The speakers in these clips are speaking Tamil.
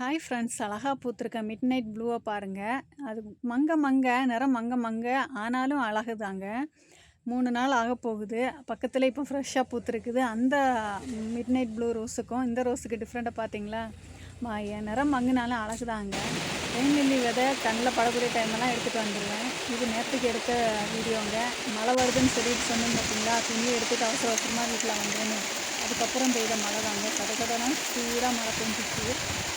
ஹாய் ஃப்ரெண்ட்ஸ் அழகாக பூத்திருக்க மிட் நைட் ப்ளூவை பாருங்கள் அது மங்க மங்க நிறம் மங்க மங்க ஆனாலும் அழகு தாங்க மூணு நாள் ஆக போகுது. பக்கத்தில் இப்போ ஃப்ரெஷ்ஷாக பூத்துருக்குது. அந்த மிட் நைட் ப்ளூ ரோஸுக்கும் இந்த ரோஸுக்கு டிஃப்ரெண்ட்டாக பார்த்தீங்களா மா என் நிறம் மங்குனாலும் அழகு தாங்க தேங்கல்லி விதை கண்ணில் படக்கூடிய டைமெல்லாம் எடுத்துகிட்டு வந்துடுவேன் இது நேரத்துக்கு எடுத்த வீடியோங்க. மழை வருதுன்னு சொல்லிட்டு சொன்னேன் பார்த்தீங்களா துணியை எடுத்துகிட்டு அவசர அவசரமாக வீட்டில் வந்தேன்னு அதுக்கப்புறம் பெய்த மழை தாங்க கதை கதனா சீராக மழை பெஞ்சிச்சு.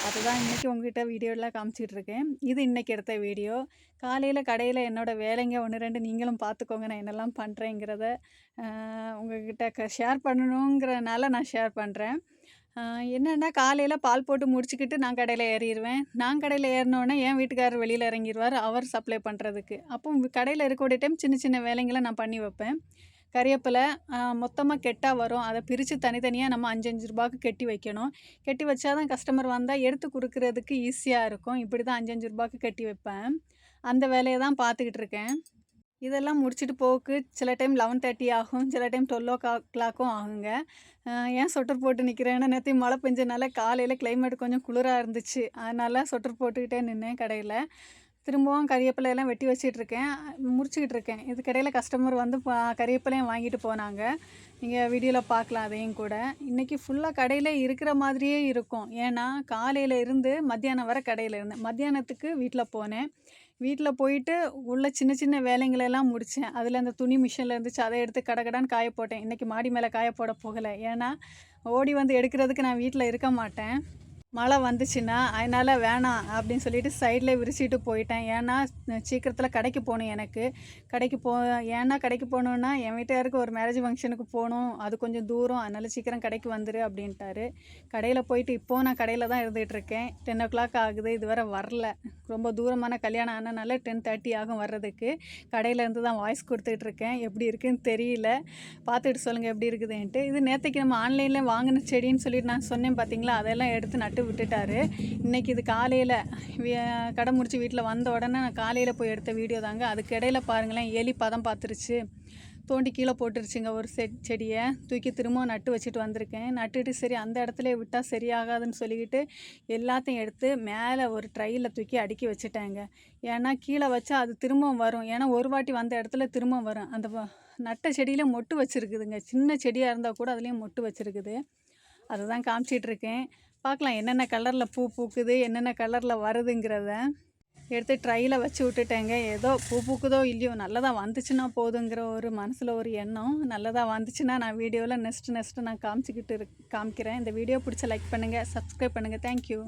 அதுதான் இன்றைக்கி உங்ககிட்ட வீடியோவில் காமிச்சிட்டு இருக்கேன் இது இன்றைக்கி எடுத்த வீடியோ காலையில் கடையில் என்னோடய வேலைங்க ஒன்று ரெண்டு நீங்களும் பார்த்துக்கோங்க நான் என்னெல்லாம் பண்ணுறேங்கிறத உங்ககிட்ட க ஷேர் பண்ணணுங்கிறனால நான் ஷேர் பண்ணுறேன் என்னென்னா காலையில் பால் போட்டு முடிச்சுக்கிட்டு நான் கடையில் ஏறிடுவேன் நான் கடையில் ஏறினோடனே என் வீட்டுக்காரர் வெளியில் இறங்கிடுவார் அவர் சப்ளை பண்ணுறதுக்கு அப்போ கடையில் இருக்கக்கூடிய டைம் சின்ன சின்ன வேலைங்களை நான் பண்ணி வைப்பேன். கறிவேப்பிலை மொத்தமாக கெட்டால் வரும். அதை பிரித்து தனித்தனியாக நம்ம அஞ்சஞ்சு ரூபாய்க்கு கெட்டி வைக்கணும். கெட்டி வச்சா தான் கஸ்டமர் வந்தால் எடுத்து கொடுக்குறதுக்கு ஈஸியாக இருக்கும். இப்படி தான் அஞ்சஞ்சு ரூபாய்க்கு கட்டி வைப்பேன். அந்த வேலையை தான் பார்த்துக்கிட்டு இருக்கேன். இதெல்லாம் முடிச்சுட்டு போக்கு சில டைம் லெவன் தேர்ட்டி ஆகும். சில டைம் டுவெல் ஓ கிளாக்கும் ஆகுங்க. ஏன் சொட்டர் போட்டு நிற்கிறேன்னா நேற்று மழை பெஞ்சனால காலையில் கிளைமேட் கொஞ்சம் குளிராக இருந்துச்சு. அதனால் சொட்டர் போட்டுக்கிட்டே நின்னேன் கடையில். திரும்பவும் கறிவேப்பிலையெல்லாம் வெட்டி வச்சிட்ருக்கேன். முடிச்சுக்கிட்டு இருக்கேன். இதுக்கடையில் கஸ்டமர் வந்து கறிவேப்பிலையும் வாங்கிட்டு போனாங்க. நீங்கள் வீடியோவில் பார்க்கலாம் அதையும் கூட. இன்றைக்கி ஃபுல்லாக கடையில் இருக்கிற மாதிரியே இருக்கும். ஏன்னா காலையில் இருந்து மத்தியானம் வர கடையில் இருந்தேன். மத்தியானத்துக்கு வீட்டில் போனேன். வீட்டில் போயிட்டு உள்ள சின்ன சின்ன வேலைங்களெல்லாம் முடித்தேன் அதில் அந்த துணி மிஷினில் இருந்துச்சு. அதை எடுத்து கடகடான்னு காய போட்டேன். இன்றைக்கி மாடி மேலே காய போட போகலை. ஏன்னா ஓடி வந்து எடுக்கிறதுக்கு நான் வீட்டில் இருக்க மாட்டேன். மழை வந்துச்சுன்னா அதனால் வேணாம் அப்படின்னு சொல்லிட்டு சைடில் விரிச்சிட்டு போயிட்டேன். ஏன்னா சீக்கிரத்தில் கடைக்கு போகணும் எனக்கு. கடைக்கு போ ஏன்னா கடைக்கு போகணுன்னா என் வீட்டுக்காருக்கு ஒரு மேரேஜ் ஃபங்க்ஷனுக்கு போகணும். அது கொஞ்சம் தூரம். அதனால் சீக்கிரம் கடைக்கு வந்துரு அப்படின்ட்டாரு. கடையில் போயிட்டு இப்போது நான் கடையில் தான் இருந்துகிட்ருக்கேன் டென் ஓ கிளாக் ஆகுது. இதுவரை வரல. ரொம்ப தூரமான கல்யாணம் ஆனனால டென் தேர்ட்டி ஆகும் வர்றதுக்கு. கடையில் இருந்து தான் வாய்ஸ் கொடுத்துட்ருக்கேன் எப்படி இருக்குன்னு தெரியல. பார்த்துட்டு சொல்லுங்கள் எப்படி இருக்குதுன்ட்டு. இது நேற்றுக்கு நம்ம ஆன்லைனில் வாங்கின செடின்னு சொல்லிட்டு நான் சொன்னேன் பார்த்தீங்களா அதெல்லாம் எடுத்து நட்டு விட்டுட்டாரு. இன்றைக்கி இது காலையில் கடை முடிச்சு வீட்டில் வந்த உடனே நான் காலையில் போய் எடுத்த வீடியோ தாங்க. அதுக்கு இடையில பாருங்களேன் எலி பதம் பார்த்துருச்சு தோண்டி கீழே போட்டுருச்சுங்க ஒரு செ செடியை. தூக்கி திரும்பவும் நட்டு வச்சுட்டு வந்திருக்கேன். நட்டுட்டு சரி அந்த இடத்துல விட்டால் சரியாகாதுன்னு சொல்லிக்கிட்டு எல்லாத்தையும் எடுத்து மேலே ஒரு ட்ரையில் தூக்கி அடுக்கி வச்சுட்டேங்க. ஏன்னா கீழே வச்சா அது திரும்பவும் வரும். ஏன்னா ஒரு வாட்டி வந்த இடத்துல திரும்பவும் வரும். அந்த நட்ட செடியில் மொட்டு வச்சுருக்குதுங்க. சின்ன செடியாக இருந்தால் கூட அதுலேயும் மொட்டு வச்சுருக்குது. அதை தான் காமிச்சிட்ருக்கேன் பார்க்கலாம் என்னென்ன கலரில் பூ பூக்குது என்னென்ன கலரில் வருதுங்கிறத எடுத்து ட்ரையில் வச்சு விட்டுட்டேங்க. ஏதோ பூ பூக்குதோ இல்லையோ நல்லதாக வந்துச்சுன்னா போதுங்கிற ஒரு மனசில் ஒரு எண்ணம். நல்லதாக வந்துச்சுன்னா நான் வீடியோவில் நெஸ்ட்டு நெக்ஸ்ட்டு நான் காமிச்சிக்கிட்டு இரு காமிக்கிறேன். இந்த வீடியோ பிடிச்ச லைக் பண்ணுங்கள் சப்ஸ்கிரைப் பண்ணுங்கள் தேங்க்யூ